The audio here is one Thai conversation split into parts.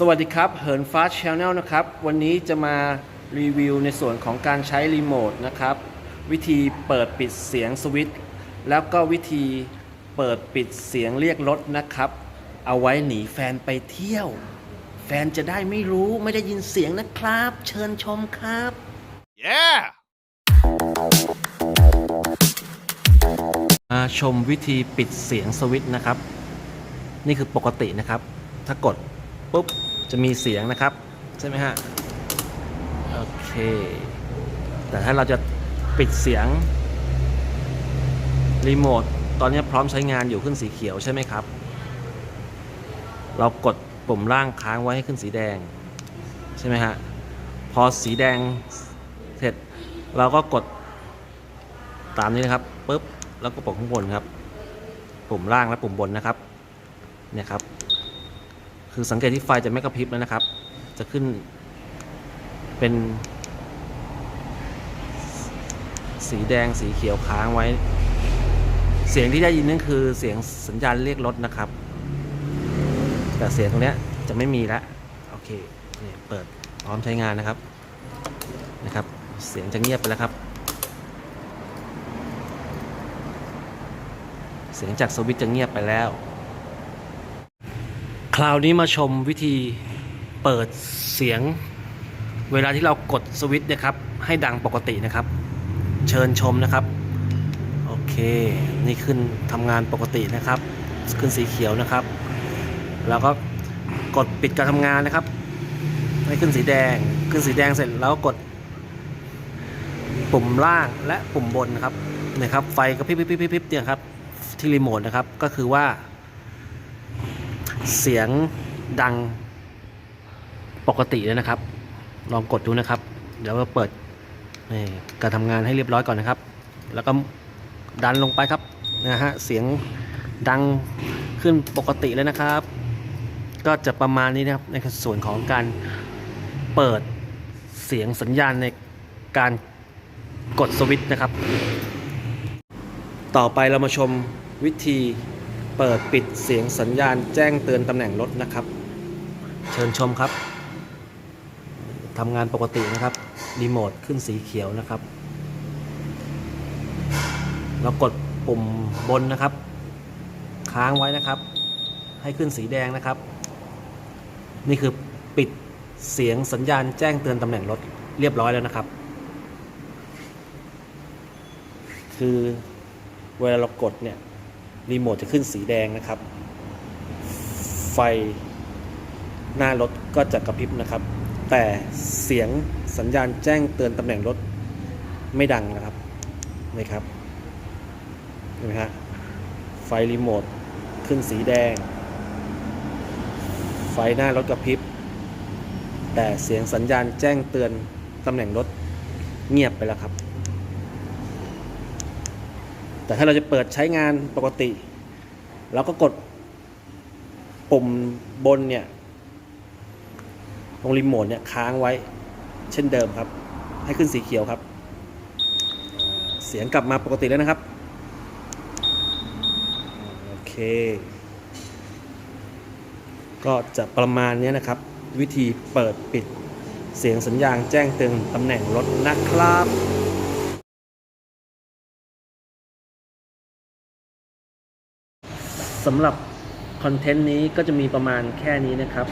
สวัสดีครับ เหินฟ้าชาแนลนะครับ วันนี้จะมารีวิวในส่วนของการใช้รีโมทนะครับ วิธีเปิดปิดเสียงสวิตช์แล้วก็วิธีเปิดปิดเสียงเรียกรถนะครับ เอาไว้หนีแฟนไปเที่ยว แฟนจะได้ไม่รู้ไม่ได้ยินเสียงนะครับ เชิญชมครับ Yeah! มาชมวิธีปิดเสียงสวิตช์นะครับ นี่คือปกตินะครับ ถ้ากดปุ๊บ จะมีเสียงนะครับ ใช่ไหมฮะ โอเค แต่ถ้าเราจะปิดเสียง รีโมทตอนนี้พร้อมใช้งานอยู่ขึ้นสีเขียวใช่ไหมครับ เรากดปุ่มล่างค้างไว้ให้ขึ้นสีแดง ใช่ไหมฮะ พอสีแดงเสร็จ เราก็กดตามนี้นะครับปุ๊บแล้วก็ปุ่มข้างบนครับ ปุ่มล่างและปุ่มบนนะครับ เนี่ยครับ คือสังเกตที่ไฟจะไม่กระพริบแล้วนะครับ จะขึ้นเป็น สีแดงสีเขียวค้างไว้ เสียงที่ได้ยินนั่นคือเสียงสัญญาณเรียกรถนะครับ แต่เสียงตรงนี้จะไม่มีแล้วโอเคเนี่ยเปิดพร้อมใช้งานนะครับนะครับ เสียงจะเงียบไปแล้วครับ เสียงจากสวิตช์จะเงียบไปแล้ว คราวนี้มาชมวิธีเปิดเสียง เวลาที่เรากดสวิตช์นะครับ ให้ดังปกตินะครับ เชิญชมนะครับ โอเค นี่ขึ้นทำงานปกตินะครับ ขึ้นสีเขียวนะครับ แล้วก็กดปิดการทำงานนะครับ ให้ขึ้นสีแดง ขึ้นสีแดงเสร็จแล้วกด ปุ่มล่างและปุ่มบนนะครับเนี่ยครับ ไฟกระพริบพริบพริบพริบเนี่ยครับที่รีโมทนะครับ ก็คือว่า เสียงดังปกติเลยนะครับ ลองกดดูนะครับ เดี๋ยวเราเปิดการทำงานให้เรียบร้อยก่อนนะครับ แล้วก็ดันลงไปครับนะฮะเสียงดังขึ้นปกติเลยนะครับ ก็จะประมาณนี้นะครับในส่วนของการเปิดเสียงสัญญาณในการกดสวิตช์นะครับ ต่อไปเรามาชมวิธี เปิดปิดเสียงสัญญาณแจ้งเตือนตำแหน่งรถนะครับ เชิญชมครับทำงานปกตินะครับ รีโมทขึ้นสีเขียวนะครับ เรากดปุ่มบนนะครับ ค้างไว้นะครับ ให้ขึ้นสีแดงนะครับ นี่คือปิดเสียงสัญญาณแจ้งเตือนตำแหน่งรถเรียบร้อยแล้วนะครับ คือเวลาเรากดเนี่ย รีโมทจะขึ้นสีแดงนะครับ ไฟหน้ารถก็จะกระพริบนะครับ แต่เสียงสัญญาณแจ้งเตือนตำแหน่งรถไม่ดังนะครับนี่ครับเห็นไหมฮะไฟรีโมทขึ้นสีแดง ไฟหน้ารถกระพริบ แต่เสียงสัญญาณแจ้งเตือนตำแหน่งรถเงียบไปแล้วครับ แต่ถ้าเราจะเปิดใช้งานปกติเราก็กดปุ่มบนเนี่ย ตรงรีโมทเนี่ยค้างไว้เช่นเดิมครับ ให้ขึ้นสีเขียวครับ เสียงกลับมาปกติแล้วนะครับ โอเค ก็จะประมาณนี้นะครับ วิธีเปิดปิดเสียงสัญญาณแจ้งเตือนตำแหน่งรถนะครับ สำหรับคอนเทนต์นี้ก็จะมีประมาณแค่นี้นะครับ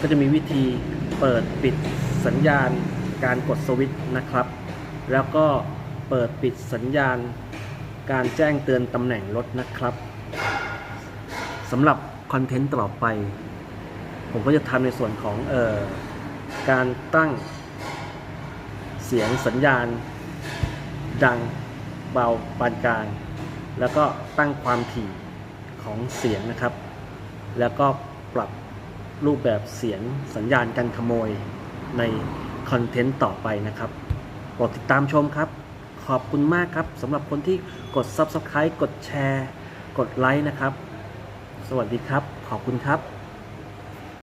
ก็จะมีวิธีเปิดปิดสัญญาณการกดสวิตช์นะครับ แล้วก็เปิดปิดสัญญาณการแจ้งเตือนตำแหน่งรถนะครับสำหรับคอนเทนต์ต่อไป ผมก็จะทำในส่วนของเออการตั้งเสียงสัญญาณ ดังเบาปานกลาง แล้วก็ตั้งความถี่ ของเสียงนะครับ แล้วก็ปรับรูปแบบเสียงสัญญาณการขโมยในคอนเทนต์ต่อไปนะครับโปรดติดตามชมครับ ขอบคุณมากครับสำหรับคนที่กด Subscribe กดแชร์ กดไลค์นะครับ สวัสดีครับ ขอบคุณครับ